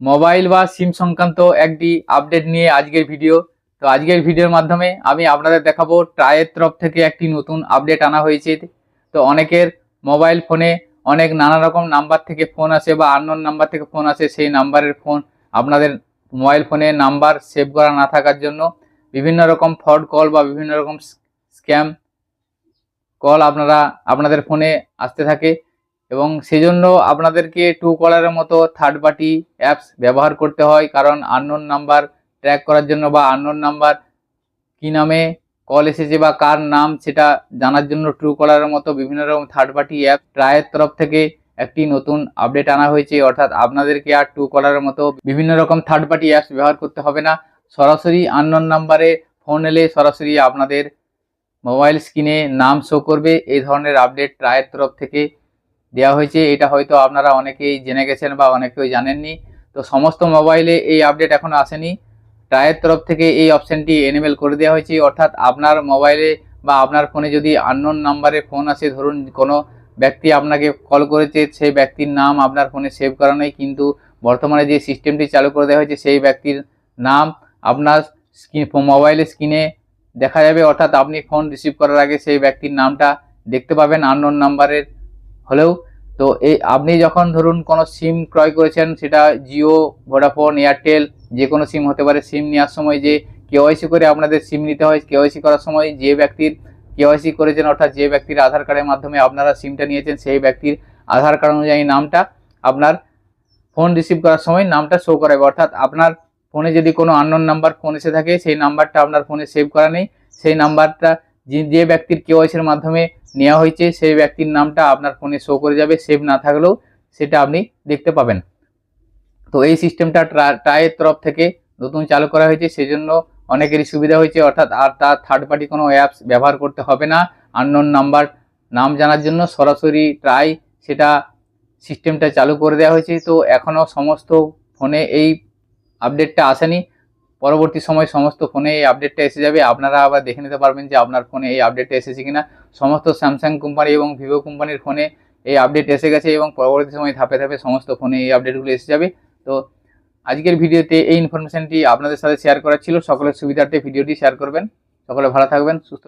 Mobile বা সিম সংক্রান্ত একটি আপডেট নিয়ে আজকের ভিডিও তো আজকের ভিডিওর মাধ্যমে আমি আপনাদের দেখাবো ট্রায়ের তরফ থেকে একটি নতুন আপডেট আনা হয়েছে। তো অনেকের মোবাইল ফোনে অনেক নানা রকম নাম্বার থেকে ফোন আসে বা আননোন নাম্বার থেকে ফোন আসে, সেই নাম্বারের ফোন আপনাদের মোবাইল ফোনে নাম্বার সেভ করা না থাকার জন্য বিভিন্ন রকম ফ্রড কল বা বিভিন্ন রকম স্ক্যাম কল আপনারা আপনাদের ফোনে আসতে থাকে। এবং সেজন্য আপনাদেরকে টু কলারের মতো থার্ড পার্টি অ্যাপস ব্যবহার করতে হয়, কারণ আননোন নাম্বার ট্র্যাক করার জন্য বা আননোন নাম্বার কী নামে কল এসেছে বা কার নাম সেটা জানার জন্য ট্রু কলারের মতো বিভিন্ন রকম থার্ড পার্টি অ্যাপ ট্রায়ের তরফ থেকে একটি নতুন আপডেট আনা হয়েছে। অর্থাৎ আপনাদেরকে আর টু কলারের মতো বিভিন্ন রকম থার্ড পার্টি অ্যাপস ব্যবহার করতে হবে না। সরাসরি আননোন নাম্বারে ফোন এলে সরাসরি আপনাদের মোবাইল স্ক্রিনে নাম শো করবে। এই ধরনের আপডেট ট্রায়ের তরফ থেকে দেওয়া হয়েছে, এটা হয়তো আপনারা অনেকেই জেনে গেছেন বা অনেকেই জানেননি। তো সমস্ত মোবাইলে এই আপডেট এখনও আসেনি। ট্রায়ের তরফ থেকে এই অপশানটি এনেবেল করে দেওয়া হয়েছে। অর্থাৎ আপনার মোবাইলে বা আপনার ফোনে যদি আননোন নাম্বারে ফোন আসে, ধরুন কোনো ব্যক্তি আপনাকে কল করেছে, সেই ব্যক্তির নাম আপনার ফোনে সেভ করা নেই, কিন্তু বর্তমানে যে সিস্টেমটি চালু করে দেওয়া হয়েছে, সেই ব্যক্তির নাম আপনার মোবাইলের স্ক্রিনে দেখা যাবে। অর্থাৎ আপনি ফোন রিসিভ করার আগে সেই ব্যক্তির নামটা দেখতে পাবেন আননোন নাম্বারের হলেও, তো এই আপনি যখন ধরুন কোনো সিম ক্রয় করেছেন, সেটা জিও ভোডাফোন এয়ারটেল যে কোনো সিম হতে পারে সিম নেওয়ার সময় যে কেওয়াইসি করে আপনাদের সিম নিতে হয় কেওয়াইসি করার সময় যে ব্যক্তির কেওয়াইসি করেছেন, অর্থাৎ যে ব্যক্তির আধার কার্ডের মাধ্যমে আপনারা সিমটা নিয়েছেন, সেই ব্যক্তির আধার কার্ড অনুযায়ী নামটা আপনার ফোন রিসিভ করার সময় নামটা শো করাবে। অর্থাৎ আপনার ফোনে যদি কোনো আননোন নাম্বার ফোন এসে থাকে, সেই নাম্বারটা আপনার ফোনে সেভ করা নেই, সেই নাম্বারটা যে ব্যক্তির কেওয়াইসির মাধ্যমে নেওয়া হয়েছে, সেই ব্যক্তির নামটা আপনার ফোনে শো করে যাবে সেভ না থাকলেও সেটা আপনি দেখতে পাবেন। তো এই সিস্টেমটা ট্রায়ের তরফ থেকে নতুন চালু করা হয়েছে, সেজন্য অনেকেরই সুবিধা হয়েছে, অর্থাৎ আর তার থার্ড পার্টি কোনো অ্যাপস ব্যবহার করতে হবে না। আননোন নাম্বার নাম জানার জন্য সরাসরি ট্রাই সেটা সিস্টেমটা চালু করে দেওয়া হয়েছে। তো এখনও সমস্ত ফোনে এই আপডেটটা আসেনি। পরবর্তী সময় সমস্ত ফোনে এই আপডেটটা এসে যাবে। আপনারা আবার দেখে নিতে পারবেন যে আপনার ফোনে এই আপডেটটা এসেছে কিনা। সমস্ত স্যামসাং কোম্পানি এবং ভিভো কোম্পানির ফোনে এই আপডেট এসে গেছে এবং পরবর্তী সময় ধাপে ধাপে সমস্ত ফোনে এই আপডেটগুলো এসে যাবে। তো আজকের ভিডিওতে এই ইনফরমেশনটি আপনাদের সাথে শেয়ার করা ছিল। সকলের সুবিধার্থে ভিডিওটি শেয়ার করবেন। সকলে ভালো থাকবেন, সুস্থ